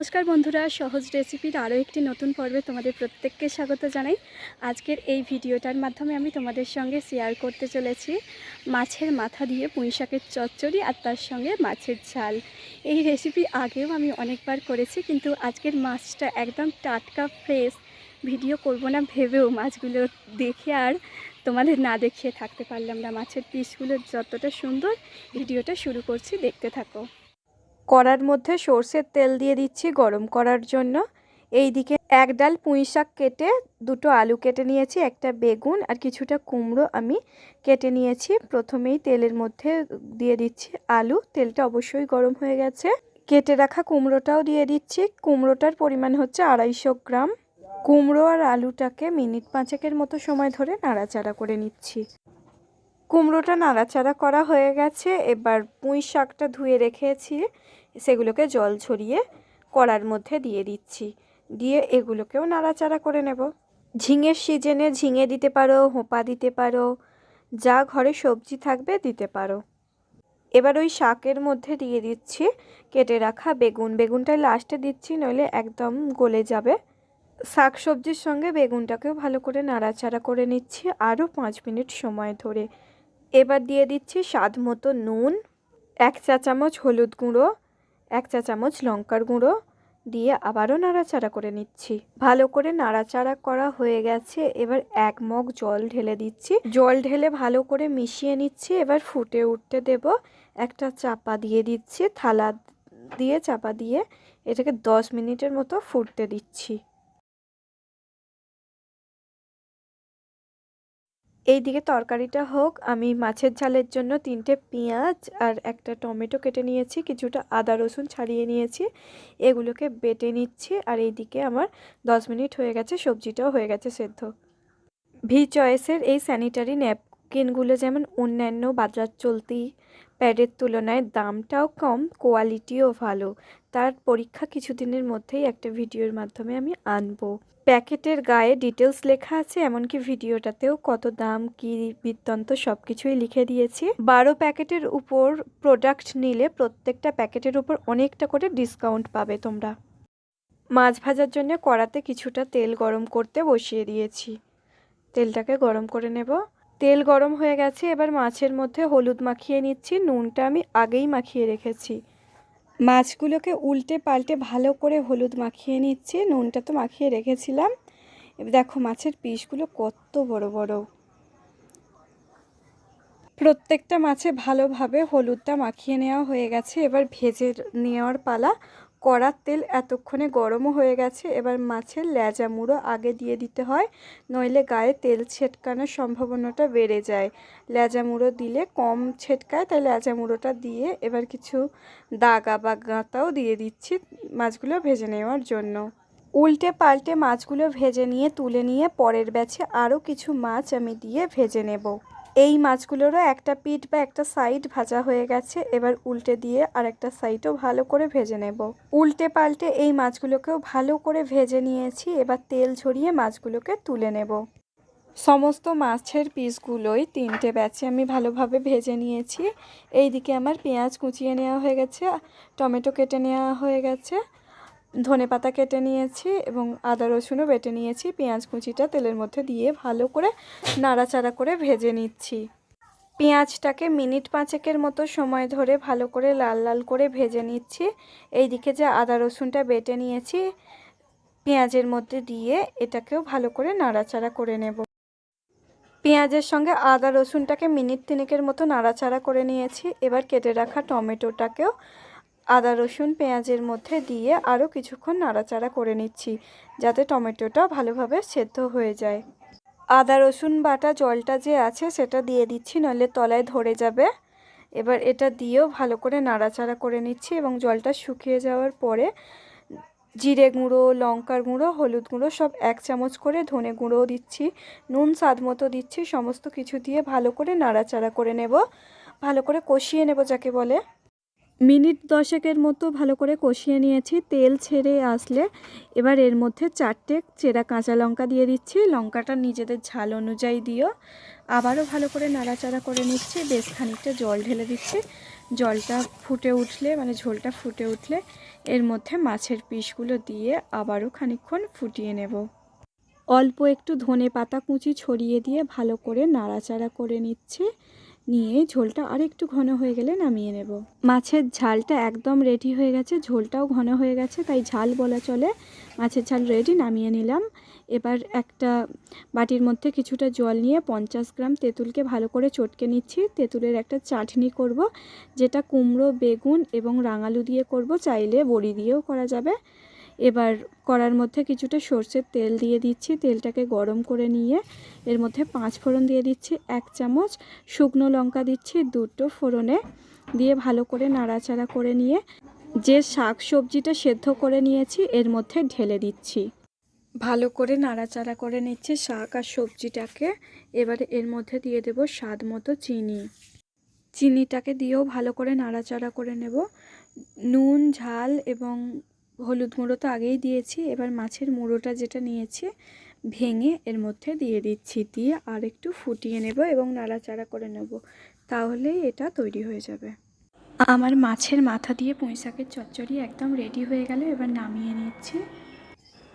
নমস্কার বন্ধুরা, সহজ রেসিপির আরও একটি নতুন পর্বে তোমাদের প্রত্যেককে স্বাগত জানাই। আজকের এই ভিডিওটার মাধ্যমে আমি তোমাদের সঙ্গে শেয়ার করতে চলেছি মাছের মাথা দিয়ে পুঁই শাকের চচ্চড়ি আর তার সঙ্গে মাছের ঝাল। এই রেসিপি আগেও আমি অনেকবার করেছি, কিন্তু আজকের মাছটা একদম টাটকা ফ্রেশ ভিডিও করব না ভেবেও মাছগুলো দেখে আর তোমাদের না দেখিয়ে থাকতে পারলাম না। মাছের পিসগুলো যতটা সুন্দর, ভিডিওটা শুরু করছি, দেখতে থাকো। কড়ার মধ্যে সর্ষের তেল দিয়ে দিচ্ছি গরম করার জন্য। এই দিকে এক ডাল পুঁই শাক কেটে দুটো আলু কেটে নিয়েছি, একটা বেগুন আর কিছুটা কুমড়ো আমি কেটে নিয়েছি। প্রথমেই তেলের মধ্যে দিয়ে দিচ্ছি আলু, তেলটা অবশ্যই গরম হয়ে গেছে। কেটে রাখা কুমড়োটাও দিয়ে দিচ্ছি, কুমড়োটার পরিমাণ হচ্ছে আড়াইশো গ্রাম। কুমড়ো আর আলুটাকে মিনিট পাঁচেকের মতো সময় ধরে নাড়াচাড়া করে নিচ্ছি। কুমড়োটা নাড়াচাড়া করা হয়ে গেছে। এবার পুঁই শাকটা ধুয়ে রেখেছি। সেগুলোকে জল ছড়িয়ে কড়ার মধ্যে দিয়ে দিচ্ছি। দিয়ে এগুলোকেও নাড়াচাড়া করে নেব। ঝিঙের সিজনে ঝিঙে দিতে পারো, হোপা দিতে পারো, যা ঘরে সবজি থাকবে দিতে পারো। এবার ওই শাকের মধ্যে দিয়ে দিচ্ছি। কেটে রাখা বেগুন। বেগুনটা লাস্টে দিচ্ছি, নইলে একদম গলে যাবে। শাক সবজির সঙ্গে বেগুনটাকেও ভালো করে নাড়াচাড়া করে নিচ্ছি। আরও পাঁচ মিনিট সময় ধরে। এবার দিয়ে দিচ্ছি স্বাদ মতো নুন, এক চা চামচ হলুদ গুঁড়ো, এক চা চামচ লঙ্কার গুঁড়ো দিয়ে আবারও নাড়াচাড়া করে নিচ্ছি। ভালো করে নাড়াচাড়া করা হয়ে গেছে। এবার এক মগ জল ঢেলে দিচ্ছি। জল ঢেলে ভালো করে মিশিয়ে নিচ্ছি। এবার ফুটে উঠতে দেব একটা চাপা দিয়ে দিচ্ছি। থালা দিয়ে চাপা দিয়ে এটাকে দশ মিনিটের মতো ফুটতে দিচ্ছি। এই দিকে তরকারিটা হোক, আমি মাছের ঝালের জন্য তিনটে পেঁয়াজ আর একটা টমেটো কেটে নিয়েছি, কিছুটা আদা রসুন ছাড়িয়ে নিয়েছি, এগুলোকে বেটে নিচ্ছি আর এইদিকে আমার দশ মিনিট হয়ে গেছে, সবজিটাও হয়ে গেছে সেদ্ধ। ভি চয়েসের এই স্যানিটারি ন্যাপকিনগুলো যেমন অন্যান্য বাজার চলতি প্যাডের তুলনায় দামটাও কম, কোয়ালিটিও ভালো, তার পরীক্ষা কিছুদিনের মধ্যেই একটা ভিডিওর মাধ্যমে আমি আনব। প্যাকেটের গায়ে ডিটেলস লেখা আছে, এমনকি ভিডিওটাতেও কত দাম, কি বৃত্তান্ত সব কিছুই লিখে দিয়েছি। বারো প্যাকেটের উপর প্রোডাক্ট নিলে প্রত্যেকটা প্যাকেটের উপর অনেকটা করে ডিসকাউন্ট পাবে তোমরা। মাছ ভাজার জন্য কড়াতে কিছুটা তেল গরম করতে বসিয়ে দিয়েছি। তেলটাকে গরম করে নেব। তেল গরম হয়ে গেছে, এবার মাছের মধ্যে হলুদ মাখিয়ে নিচ্ছি। নুনটা আমি আগেই মাখিয়ে রেখেছি। মাছগুলোকে উল্টে পাল্টে ভালো করে হলুদ মাখিয়ে নিচ্ছি, নুনটা তো মাখিয়ে রেখেছিলাম। এবার দেখো মাছের পিসগুলো কত বড় বড়। প্রত্যেকটা মাছে ভালোভাবে হলুদটা মাখিয়ে নেওয়া হয়ে গেছে। এবার ভেজে নেওয়ার পালা কড়ার তেল এতক্ষণে গরমও হয়ে গেছে, এবার মাছের লেজা মুড়ো আগে দিয়ে দিতে হয়, নইলে গায়ে তেল ছেটকানোর সম্ভাবনাটা বেড়ে যায়। লেজা মুড়ো দিলে কম ছেটকায়, তাই লেজা মুড়োটা দিয়ে এবার কিছু দাগা বা গাঁতাও দিয়ে দিচ্ছি মাছগুলো ভেজে নেওয়ার জন্য। উল্টে পাল্টে মাছগুলো ভেজে নিয়ে, তুলে নিয়ে পরের ব্যাচে আরও কিছু মাছ আমি দিয়ে ভেজে নেব। এই মাছগুলোরও একটা পিঠ বা একটা সাইড ভাজা হয়ে গেছে, এবার উল্টে দিয়ে আর একটা সাইডও ভালো করে ভেজে নেব। উল্টে পাল্টে এই মাছগুলোকেও ভালো করে ভেজে নিয়েছি, এবার তেল ঝরিয়ে মাছগুলোকে তুলে নেব। সমস্ত মাছের পিসগুলোই তিনটে ব্যাচে আমি ভালোভাবে ভেজে নিয়েছি। এই দিকে আমার পেঁয়াজ কুচিয়ে নেওয়া হয়ে গেছে, টমেটো কেটে নেওয়া হয়ে গেছে। ধনে পাতা কেটে নিয়েছি এবং আদা রসুনও বেটে নিয়েছি। পেঁয়াজ কুচিটা তেলের মধ্যে দিয়ে ভালো করে নাড়াচাড়া করে ভেজে নিচ্ছি। পেঁয়াজটাকে মিনিট পাঁচেকের মতো সময় ধরে ভালো করে লাল লাল করে ভেজে নিচ্ছি। এই দিকে যে আদা রসুনটা বেটে নিয়েছি, পেঁয়াজের মধ্যে দিয়ে এটাকেও ভালো করে নাড়াচাড়া করে নেব। পেঁয়াজের সঙ্গে আদা রসুনটাকে মিনিট তিনেকের মতো নাড়াচাড়া করে নিয়েছি। এবার কেটে রাখা টমেটোটাকেও আদা, রসুন, পেঁয়াজের মধ্যে দিয়ে আরও কিছুক্ষণ নাড়াচাড়া করে নিচ্ছি, যাতে টমেটোটা ভালোভাবে সেদ্ধ হয়ে যায়। আদা, রসুন বাটা জলটা যে আছে সেটা দিয়ে দিচ্ছি, নইলে তলায় ধরে যাবে। এবার এটা দিয়েও ভালো করে নাড়াচাড়া করে নিচ্ছি এবং জলটা শুকিয়ে যাওয়ার পরে জিরে গুঁড়ো, লঙ্কার গুঁড়ো, হলুদ গুঁড়ো সব এক চামচ করে ধনে গুঁড়োও দিচ্ছি। নুন, স্বাদ মতো দিচ্ছি, সমস্ত কিছু দিয়ে ভালো করে নাড়াচাড়া করে নেব। ভালো করে কষিয়ে নেব যাকে বলে। মিনিট দশেকের মতো ভালো করে কষিয়ে নিয়েছি। তেল ছেড়ে আসলে এবার এর মধ্যে চারটে চেরা কাঁচা লঙ্কা দিয়ে দিচ্ছি। লঙ্কাটা নিজেদের ঝাল অনুযায়ী দিও। আবারও ভালো করে নাড়াচাড়া করে নিচ্ছি। বেশ খানিকটা জল ঢেলে দিচ্ছি। জলটা ফুটে উঠলে মানে ঝোলটা ফুটে উঠলে এর মধ্যে মাছের পিসগুলো দিয়ে আবারও খানিকক্ষণ ফুটিয়ে নেব। অল্প একটু ধনে পাতা কুচি ছড়িয়ে দিয়ে ভালো করে নাড়াচাড়া করে নিচ্ছি। নিয়ে ঝোলটা আর একটু ঘন হয়ে গেলে নামিয়ে নেব। মাছের ঝালটা একদম রেডি হয়ে গেছে, ঝোলটাও ঘন হয়ে গেছে, তাই ঝাল বলা চলে। মাছের ঝাল রেডি নামিয়ে নিলাম। এবার একটা বাটির মধ্যে কিছুটা জল নিয়ে পঞ্চাশ গ্রাম তেঁতুলকে ভালো করে চটকে নিচ্ছি। তেঁতুলের একটা চাটনি করব, যেটা কুমড়ো, বেগুন এবং রাঙালু দিয়ে করব। চাইলে বড়ি দিয়েও করা যাবে। এবার কড়ার মধ্যে কিছুটা সর্ষের তেল দিয়ে দিচ্ছি। তেলটাকে গরম করে নিয়ে এর মধ্যে পাঁচ ফোড়ন দিয়ে দিচ্ছি, এক চামচ শুকনো লঙ্কা দিচ্ছি দুটো ফোড়নে দিয়ে ভালো করে নাড়াচাড়া করে নিয়ে যে শাক সবজিটা সেদ্ধ করে নিয়েছি এর মধ্যে ঢেলে দিচ্ছি। ভালো করে নাড়াচাড়া করে নিচ্ছি শাক আর সবজিটাকে। এবারে এর মধ্যে দিয়ে দেব স্বাদ মতো চিনি। চিনিটাকে দিয়েও ভালো করে নাড়াচাড়া করে নেব। নুন, ঝাল এবং হলুদ মুড়ো তো আগেই দিয়েছি, এবার মাছের মুড়োটা যেটা নিয়েছি ভেঙে এর মধ্যে দিয়ে দিচ্ছি, দিয়ে আর একটু ফুটিয়ে নেব এবং নাড়াচাড়া করে নেব, তাহলেই এটা তৈরি হয়ে যাবে। আমার মাছের মাথা দিয়ে পুঁইশাকের চচ্চড়ি একদম রেডি হয়ে গেল, এবার নামিয়ে নিচ্ছি।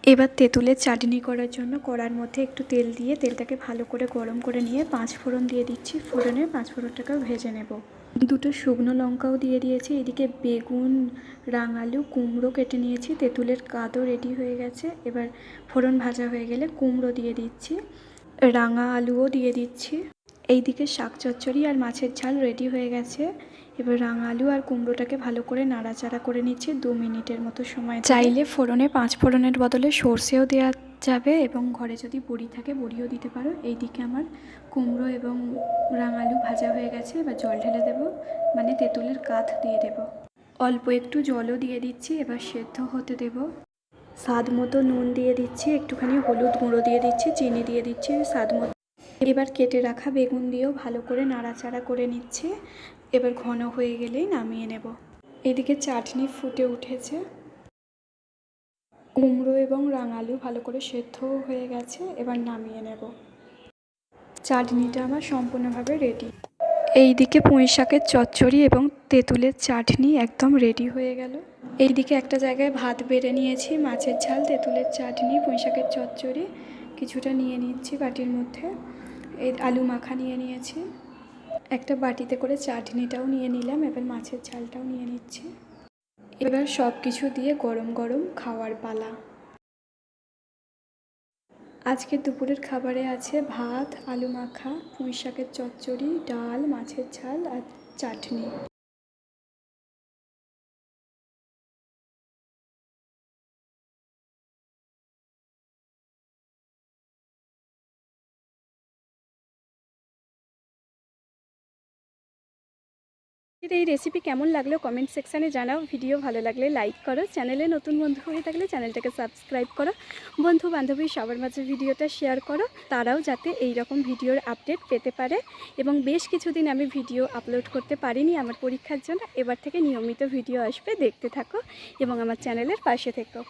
এবার তেঁতুলের চাটনি করার জন্য কড়ার মধ্যে একটু তেল দিয়ে তেলটাকে ভালো করে গরম করে নিয়ে পাঁচ ফোড়ন দিয়ে দিচ্ছি। ফোড়নে পাঁচ ফোড়নটাকেও ভেজে নেব। দুটো শুকনো লঙ্কাও দিয়ে দিয়েছি। এদিকে বেগুন, রাঙালু, কুমড়ো কেটে নিয়েছি। তেঁতুলের কাদও রেডি হয়ে গেছে। এবার ফোড়ন ভাজা হয়ে গেলে কুমড়ো দিয়ে দিচ্ছি। রাঙা আলুও দিয়ে দিচ্ছি। এইদিকে শাক চচ্চড়ি আর মাছের ঝাল রেডি হয়ে গেছে। এবার রাঙা আলু আর কুমড়োটাকে ভালো করে নাড়াচাড়া করে নিচ্ছি দু মিনিটের মতো সময় চাইলে ফোড়নে পাঁচ ফোড়নের বদলে সর্ষেও দেওয়া যাবে এবং ঘরে যদি বড়ি থাকে বড়িও দিতে পারো। এইদিকে আমার কুমড়ো এবং রাঙালু ভাজা হয়ে গেছে। এবার জল ঢেলে দেবো মানে তেঁতুলের কাঠ দিয়ে দেব। অল্প একটু জলও দিয়ে দিচ্ছি, এবার সেদ্ধ হতে দেব। স্বাদ মতো নুন দিয়ে দিচ্ছি, একটুখানি হলুদ গুঁড়ো দিয়ে দিচ্ছি, চিনি দিয়ে দিচ্ছি, স্বাদ মতো এবার কেটে রাখা বেগুন দিয়েও ভালো করে নাড়াচাড়া করে নিচ্ছে। এবার ঘন হয়ে গেলেই নামিয়ে নেব। এদিকে চাটনি ফুটে উঠেছে। কুমড়ো এবং রাঙালু ভালো করে সেদ্ধও হয়ে গেছে, এবার নামিয়ে নেব। চাটনিটা আমার সম্পূর্ণভাবে রেডি এইদিকে পুঁই শাকের চচ্চড়ি এবং তেঁতুলের চাটনি একদম রেডি হয়ে গেল। এইদিকে একটা জায়গায় ভাত বেড়ে নিয়েছি, মাছের ঝাল, তেঁতুলের চাটনি, পুঁই শাকের চচ্চড়ি। কিছুটা নিয়ে নিচ্ছি বাটির মধ্যে। এই আলু মাখা নিয়ে নিয়েছি। একটা বাটিতে করে চাটনিটাও নিয়ে নিলাম, এবার মাছের ঝালটাও নিয়ে নিচ্ছি। এবার সব কিছু দিয়ে গরম গরম খাওয়ার পালা। আজকে দুপুরের খাবারে আছে ভাত, আলু মাখা পুঁই শাকের চচ্চড়ি, ডাল, মাছের ঝাল আর চাটনি। এর এই রেসিপি কেমন লাগল কমেন্ট সেকশানে জানাও। ভিডিও ভালো লাগলে লাইক করো। চ্যানেলে নতুন বন্ধু হয়ে থাকলে চ্যানেলটাকে সাবস্ক্রাইব করো। বন্ধু বান্ধবী সবার মাঝে ভিডিওটা শেয়ার করো। তারাও যাতে এই রকম ভিডিওর আপডেট পেতে পারে। এবং বেশ কিছুদিন আমি ভিডিও আপলোড করতে পারিনি আমার পরীক্ষার জন্য। এবার থেকে নিয়মিত ভিডিও আসবে। দেখতে থাকো এবং আমার চ্যানেলের পাশে থেকো।